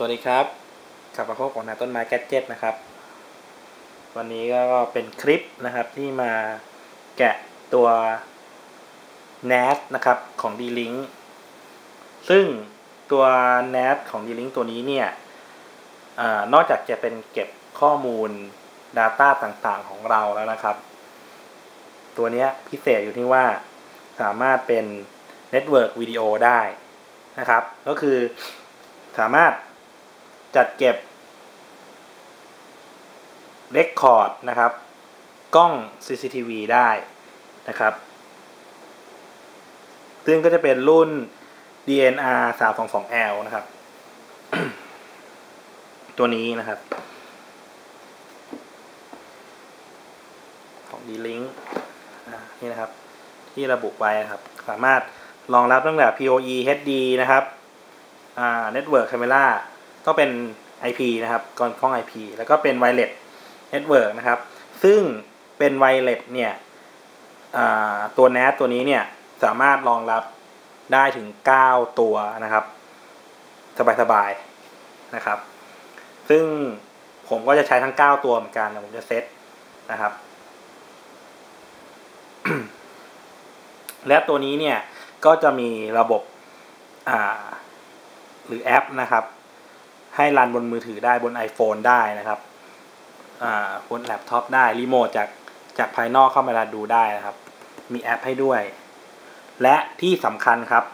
สวัสดีครับกลับมาพบกับนาต้นไม้แกดเจ็ตนะครับ วันนี้ก็เป็นคลิปนะครับที่มาแกะตัว NAS นะครับของ D-Link ซึ่งตัว NAS ของ D-Link ตัวนี้เนี่ยอนอกจากจะเป็นเก็บข้อมูล Data ต่างๆของเราแล้วนะครับ ตัวนี้พิเศษอยู่ที่ว่าสามารถเป็น Network วิดีโอได้นะครับ ก็คือสามารถ จัดเก็บเรคคอร์ดนะครับ กล้อง CCTV ได้นะครับซึ่งก็จะเป็นรุ่น DNR 322L นะครับ ตัวนี้นะครับ ของ D-Link นี่นะครับ ที่ระบุไว้นะครับ สามารถรองรับตั้งแต่ PoE HD นะครับ Network Camera ต้องเป็น IP นะครับกล้องกล้อง IP แล้วก็เป็น Wireless Network นะครับ ซึ่งเป็น Wireless เนี่ยตัว NAS ตัวนี้เนี่ยสามารถรองรับได้ถึง 9 ตัวนะครับ สบายๆนะครับ ซึ่งผมก็จะใช้ทั้ง 9 ตัวเหมือนกันผมจะเซตนะครับ และตัวนี้เนี่ยก็จะมีระบบหรือแอปนะครับ ให้รันบนมือถือได้บน iPhone ได้นะครับบนแล็ปท็อปได้รีโมทจากจากภายนอกเข้ามาดูได้นะครับ มีแอปให้ด้วย และที่สำคัญครับ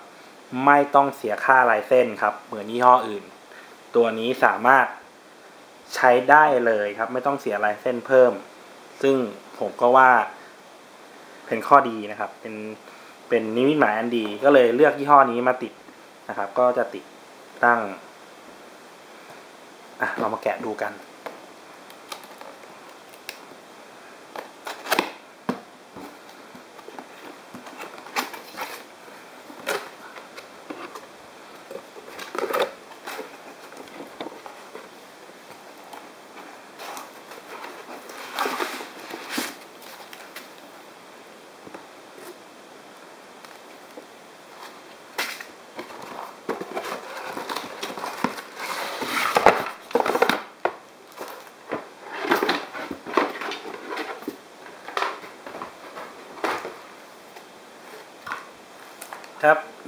ไม่ต้องเสียค่าลายเส้นครับ เหมือนยี่ห้ออื่น ตัวนี้สามารถใช้ได้เลยครับ ไม่ต้องเสียลายเส้นเพิ่ม ซึ่งผมก็ว่าเป็นข้อดีนะครับ เป็นเป็นนิมิตหมายอันดี ก็เลยเลือกยี่ห้อนี้มาติดนะครับ ก็จะติดตั้ง อะเรามาแกะดูกัน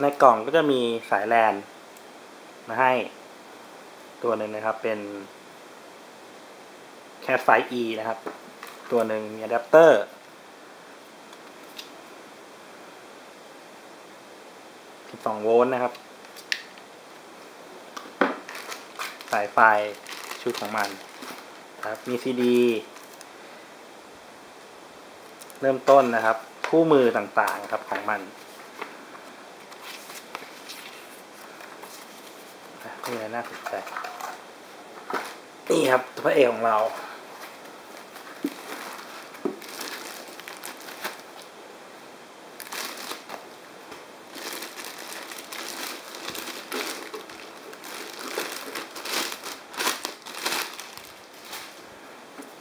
ในกล่องก็จะมีสายแลนมาให้ตัวหนึ่งนะครับเป็นแคสไฟ E นะครับ ตัวหนึ่งมีอะแดปเตอร์ 12 โวลต์นะครับ สายไฟชุดของมันครับมีซีดี เริ่มต้นนะครับ คู่มือต่างๆครับของมัน มีอะน่าสนใจ นี่ครับพระเอกของเรา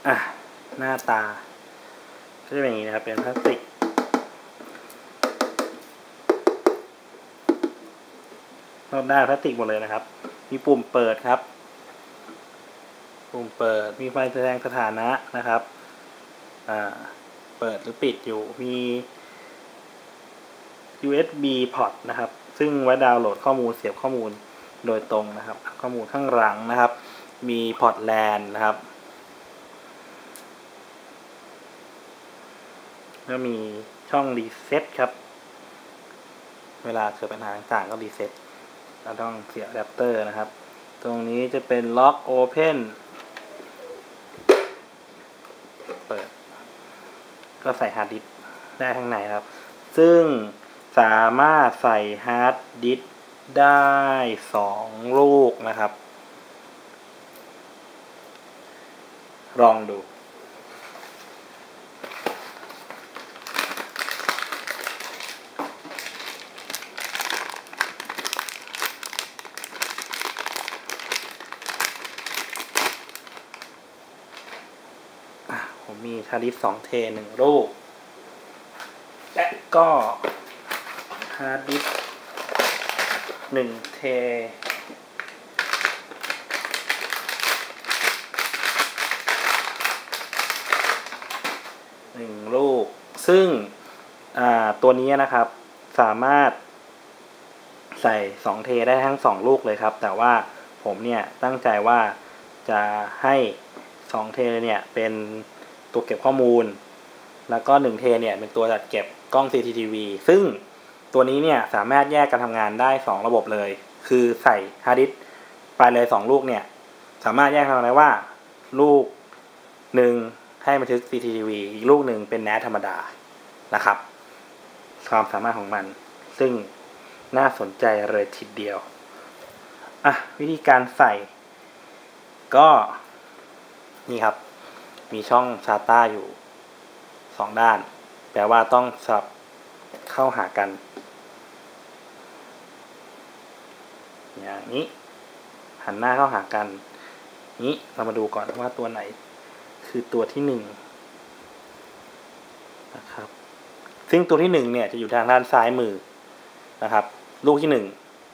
อะ หน้าตา ก็จะเป็นอย่างนี้นะครับ เป็นพลาสติก รอบด้าพลาสติกหมดเลยนะครับ มีปุ่มเปิดครับ ปุ่มเปิด มีไฟแสดงสถานะนะครับ อ่า เปิดหรือปิดอยู่ มี USB port นะครับ ซึ่งไว้ดาวน์โหลดข้อมูลเสียบข้อมูลโดยตรงนะครับ ข้อมูลข้างหลังนะครับ มีพอร์ตแลนนะครับ แล้วมีช่องรีเซ็ตครับ เวลาเกิดปัญหาต่างๆก็รีเซ็ต เราต้องเสียบอะแดปเตอร์นะครับ ตรงนี้จะเป็นล็อกโอเพนเปิด ก็ใส่ฮาร์ดดิสได้ข้างในครับ ซึ่งสามารถใส่ฮาร์ดดิสได้สองลูกนะครับ ลองดู มมีทาริฟสองเทหนึ่งลูก และก็ฮาร์ดดิสหนึ่งเทหนึ่งลูก ซึ่งตัวนี้นะครับสามารถใส่สองเทได้ทั้งสองลูกเลยครับ แต่ว่าผมเนี่ยตั้งใจว่าจะให้สองเทเนี่ยเป็น ตัวเก็บข้อมูล แล้วก็หนึ่งเทเนี่ยเป็นตัวจัดเก็บกล้อง CCTV ซึ่งตัวนี้เนี่ยสามารถแยกการทำงานได้ 2 ระบบเลย คือใส่ฮาร์ดดิสก์ไปเลย 2 ลูกเนี่ย สามารถแยกทำงานได้ว่า ลูกหนึ่งให้บันทึก CCTV อีกลูกหนึ่งเป็นแนทธรรมดานะครับ ความสามารถของมัน ซึ่งน่าสนใจเลยทีเดียวอะวิธีการใส่ ก็ นี่ครับ มีช่อง SATA อยู่สองด้าน แปลว่าต้องสับเข้าหากัน อย่างนี้ หันหน้าเข้าหากัน นี้เรามาดูก่อนว่าตัวไหน คือตัวที่หนึ่งนะครับซึ่งตัวที่หนึ่งเนี่ยจะอยู่ทางด้านซ้ายมือนะครับ ลูกที่หนึ่ง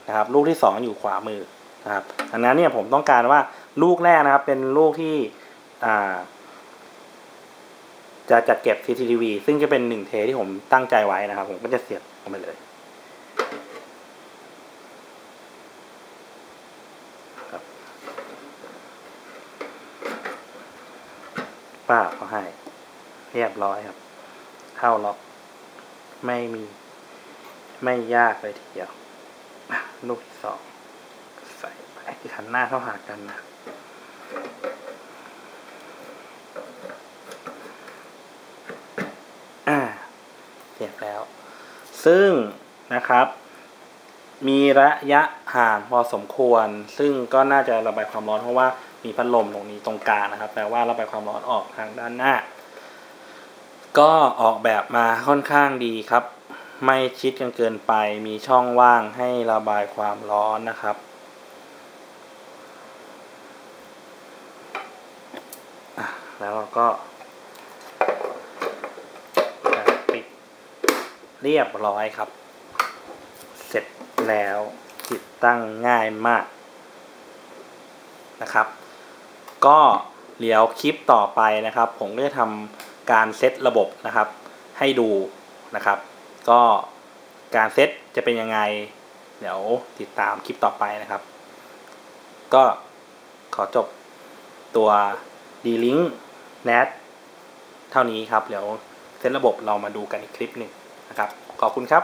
นะครับ ลูกที่สองอยู่ขวามือนะครับอันนั้นเนี่ยผมต้องการว่าลูกแรกนะครับเป็นลูกที่อ่า จะจัดเก็บ CCTV ซึ่งจะเป็นหนึ่งเทที่ผมตั้งใจไว้นะครับ ผมก็จะเสียบลงไปเลยป้าเขาให้ เรียบร้อยครับ เข้าล็อก ไม่มี ไม่ยากเลยทีเดียวลูกที่สอง ใส่ไปหันหน้าเข้าหากันนะ อ่าเสียบ แล้ว ซึ่งนะครับ มีระยะห่างพอสมควร ซึ่งก็น่าจะระบายความร้อนเพราะว่ามีพัดลมตรงนี้ตรงกลางนะครับแปลว่าระบายความร้อนออกทางด้านหน้า ก็ออกแบบมาค่อนข้างดีครับ ไม่ชิดกันเกินไปมีช่องว่างให้ระบายความร้อนนะครับแล้วเราก็ ปิด เรียบร้อยครับ เสร็จแล้วติดตั้งง่ายมากนะครับ ก็เดี๋ยวคลิปต่อไปนะครับ ผมก็จะทำการเซตระบบนะครับ ให้ดูนะครับ ก็การเซตจะเป็นยังไง เดี๋ยวติดตามคลิปต่อไปนะครับ ก็ขอจบตัว D-Link NAT เท่านี้ครับ เดี๋ยวเซตระบบเรามาดูกันอีกคลิปหนึ่ง นะครับขอบคุณครับ